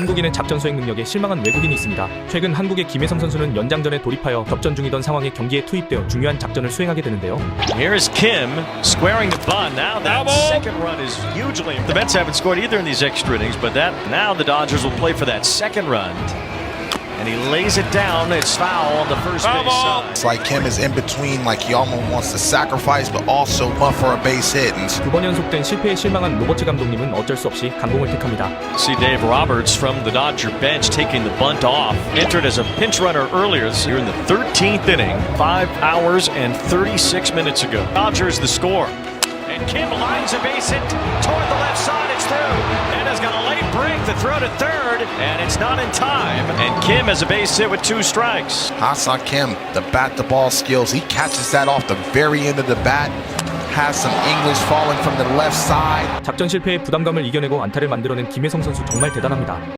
한국인의 작전 수행 능력에 실망한 외국인이 있습니다. 최근 한국의 김혜성 선수는 연장전에 돌입하여 접전 중이던 상황에 경기에 투입되어 중요한 작전을 수행하게 되는데요. Here's Kim squaring the bunt. Now that second run is hugely. The Mets haven't scored either in these extra innings, but that now the Dodgers will play for that second run. And he lays it down. It's foul on the first base side. It's like Kim is in between, like he almost wants to sacrifice, but also run for a base hit. And 두 번 연속된 실패에 실망한 로버츠 감독님은 어쩔 수 없이 감봉을 택합니다. See Dave Roberts from the Dodger bench taking the bunt off. Entered as a pinch runner earlier this year in the 13th inning, five hours and 36 minutes ago. Dodgers the score. And Kim lines a base hit toward late break to throw to third, and it's not in time. And Kim has a base hit with two strikes. Hasa Kim, the bat the ball skills, he catches that off the very end of the bat. Has some English falling from the left side. 작전 실패의 부담감을 이겨내고 안타를 만들어낸 김혜성 선수 정말 대단합니다.